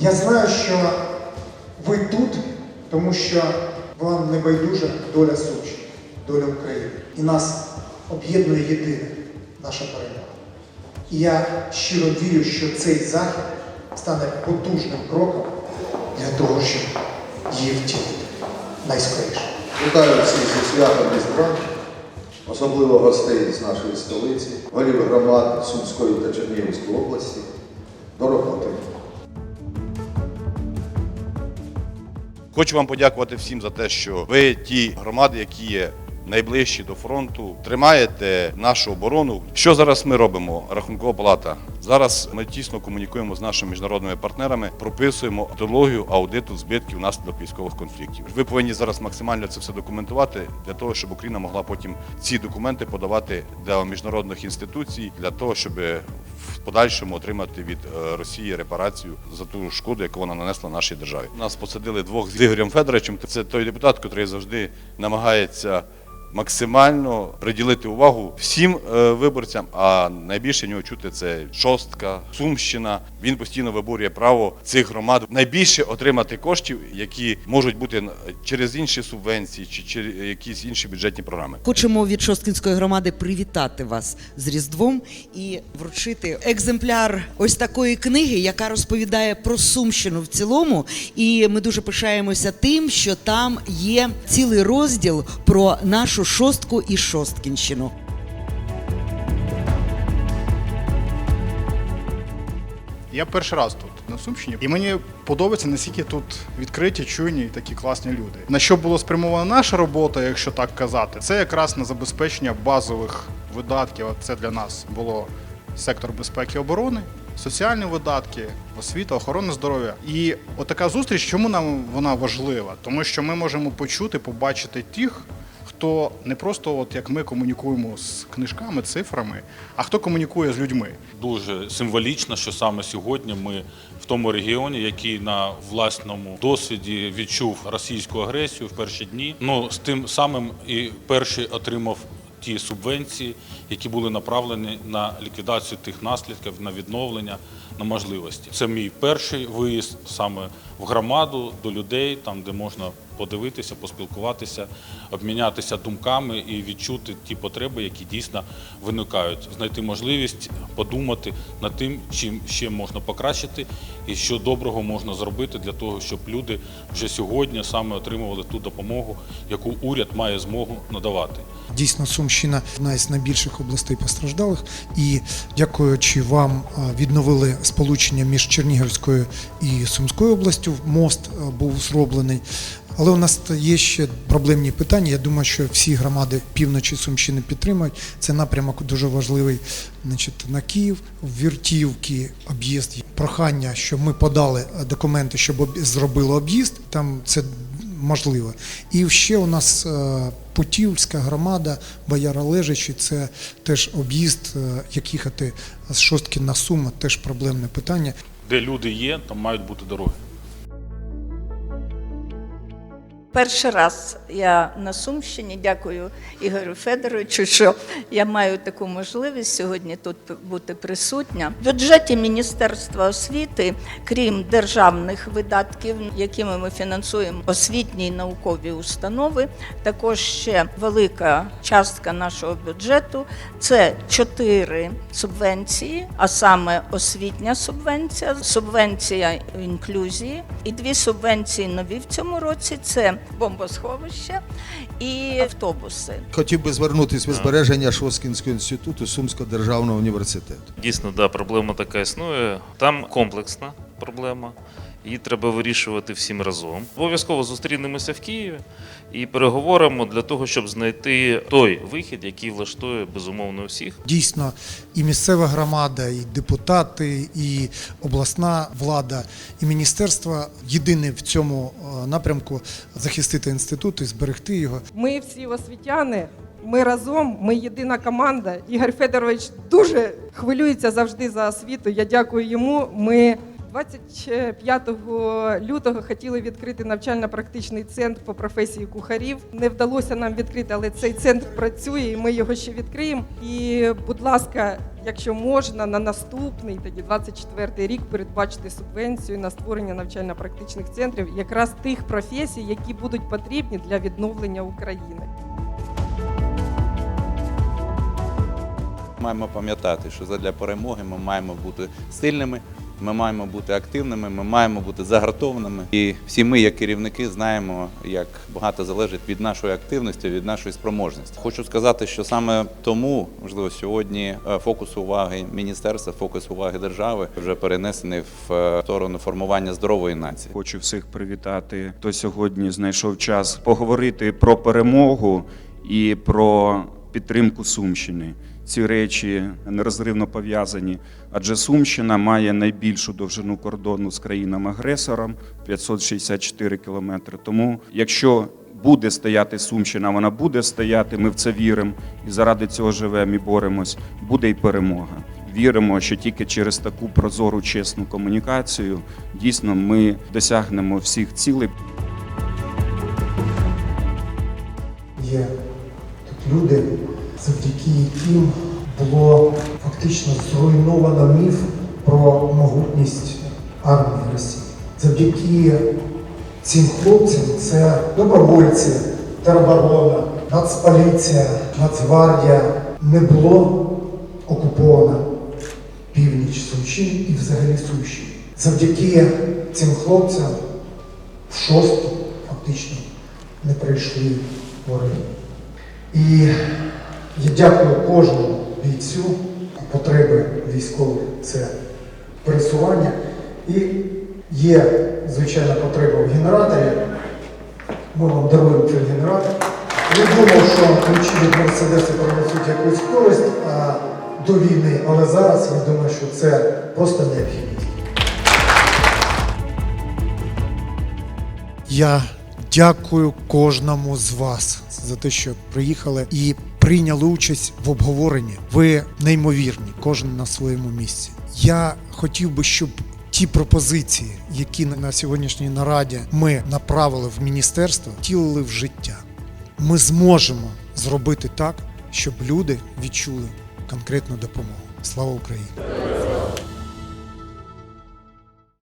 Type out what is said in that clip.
Я знаю, що ви тут, тому що вам не байдужа доля Сумщини, доля України. І нас об'єднує єдине наша перемога. І я щиро вірю, що цей захід стане потужним кроком для того, щоб її втілити найскоріше. Вітаю всіх зі святом Різдва, особливо гостей з нашої столиці, голів громад Сумської та Чернігівської області. До роботи. Хочу вам подякувати всім за те, що ви ті громади, які є найближчі до фронту, тримаєте нашу оборону. Що зараз ми робимо? Рахункова палата. Зараз ми тісно комунікуємо з нашими міжнародними партнерами, прописуємо методологію аудиту збитків внаслідок військових конфліктів. Ви повинні зараз максимально це все документувати для того, щоб Україна могла потім ці документи подавати для міжнародних інституцій, для того, щоб в подальшому отримати від е, Росії репарацію за ту шкоду, яку вона нанесла нашій державі. Нас посадили двох з Ігорем Федоровичем. Це той депутат, який завжди намагається максимально приділити увагу всім е, виборцям. А найбільше нього чути це шостка, Сумщина. Він постійно виборює право цих громад найбільше отримати коштів, які можуть бути через інші субвенції чи через якісь інші бюджетні програми. Хочемо від Шосткінської громади привітати вас з Різдвом і вручити екземпляр ось такої книги, яка розповідає про Сумщину в цілому. І ми дуже пишаємося тим, що там є цілий розділ про нашу шостку і Шосткінщину. Я перший раз тут на Сумщині, і мені подобається наскільки тут відкриті, чуйні і такі класні люди. На що було спрямована наша робота, якщо так казати, це якраз на забезпечення базових видатків. Це для нас було сектор безпеки і оборони, соціальні видатки, освіта, охорона здоров'я. І отака зустріч, чому нам вона важлива? Тому що ми можемо почути, побачити тих. Хто не просто от як ми комунікуємо з книжками, цифрами, а хто комунікує з людьми. Дуже символічно, що саме сьогодні ми в тому регіоні, який на власному досвіді відчув російську агресію в перші дні. Ну з тим самим і перший отримав ті субвенції, які були направлені на ліквідацію тих наслідків, на відновлення, на можливості. Це мій перший виїзд саме в громаду до людей, там де можна подивитися, поспілкуватися, обмінятися думками і відчути ті потреби, які дійсно виникають, знайти можливість подумати над тим, чим ще можна покращити, і що доброго можна зробити для того, щоб люди вже сьогодні саме отримували ту допомогу, яку уряд має змогу надавати. Дійсно, Сумщина одна із найбільших областей постраждалих, і дякуючи вам, відновили сполучення між Чернігівською і Сумською областю. Мост був зроблений. Але у нас є ще проблемні питання. Я думаю, що всі громади півночі Сумщини підтримують. Це напрямок дуже важливий. Значить, на Київ, в Віртівки, об'їзд. Прохання, щоб ми подали е, документи, щоб зробили об'їзд. Там це можливо. І ще у нас е, Путівська громада, Бояра Лежичі, це теж об'їзд, е, як їхати з шостки на Суми, теж проблемне питання. Де люди є, там мають бути дороги. Перший раз я на Сумщині. Дякую Ігорю Федоровичу, що я маю таку можливість сьогодні тут бути присутня. В бюджеті Міністерства освіти, крім державних видатків, якими ми фінансуємо освітні і наукові установи, також ще велика частка нашого бюджету це чотири субвенції, а саме освітня субвенція, субвенція інклюзії і дві субвенції нові в цьому році. Це бомбосховище і автобуси. Хотів би звернутися в збереження Шоскінського інституту Сумського державного університету. Дійсно, да, проблема така існує. Там комплексна проблема. Її треба вирішувати всім разом. Обов'язково зустрінемося в Києві і переговоримо для того, щоб знайти той вихід, який влаштує безумовно всіх. Дійсно, і місцева громада, і депутати, і обласна влада, і міністерство єдине в цьому е, напрямку захистити інститут і зберегти його. Ми всі освітяни. Ми разом, ми єдина команда. Ігор Федорович дуже хвилюється завжди за освіту. Я дякую йому. Ми 25 лютого хотіли відкрити навчально-практичний центр по професії кухарів. Не вдалося нам відкрити, але цей центр працює, і ми його ще відкриємо. І, будь ласка, якщо можна, на наступний, тоді 24 рік передбачити субвенцію на створення навчально-практичних центрів якраз тих професій, які будуть потрібні для відновлення України. Маємо пам'ятати, що задля перемоги ми маємо бути сильними, ми маємо бути активними, ми маємо бути загартованими. І всі ми, як керівники, знаємо, як багато залежить від нашої активності, від нашої спроможності. Хочу сказати, що саме тому, можливо, сьогодні е, фокус уваги міністерства, фокус уваги держави вже перенесений в е, сторону формування здорової нації. Хочу всіх привітати, хто сьогодні знайшов час поговорити про перемогу і про підтримку Сумщини. Ці речі нерозривно пов'язані, адже Сумщина має найбільшу довжину кордону з країнами-агресором 564 кілометри. Тому, якщо буде стояти Сумщина, вона буде стояти. Ми в це віримо і заради цього живемо і боремось. Буде й перемога. Віримо, що тільки через таку прозору, чесну комунікацію дійсно ми досягнемо всіх цілей. Є тут люди, завдяки яким було фактично зруйновано міф про могутність армії Росії. Завдяки цим хлопцям це добровольці, тероборона, Нацполіція, Нацгвардія не було окуповано північ Сумщини і взагалі Сумщини. Завдяки цим хлопцям в шосту фактично не прийшли вороги. І я дякую кожному бійцю. Потреби військових це пересування. І є, звичайна потреба в генераторі. Ми вам даруємо цей генератор. Не думав, що ключі від Мерседеса принесуть якусь користь а, до війни, але зараз я думаю, що це просто необхідність. Я дякую кожному з вас за те, що приїхали і прийняли участь в обговоренні. Ви неймовірні, кожен на своєму місці. Я хотів би, щоб ті пропозиції, які на сьогоднішній нараді ми направили в міністерство, втілили в життя. Ми зможемо зробити так, щоб люди відчули конкретну допомогу. Слава Україні!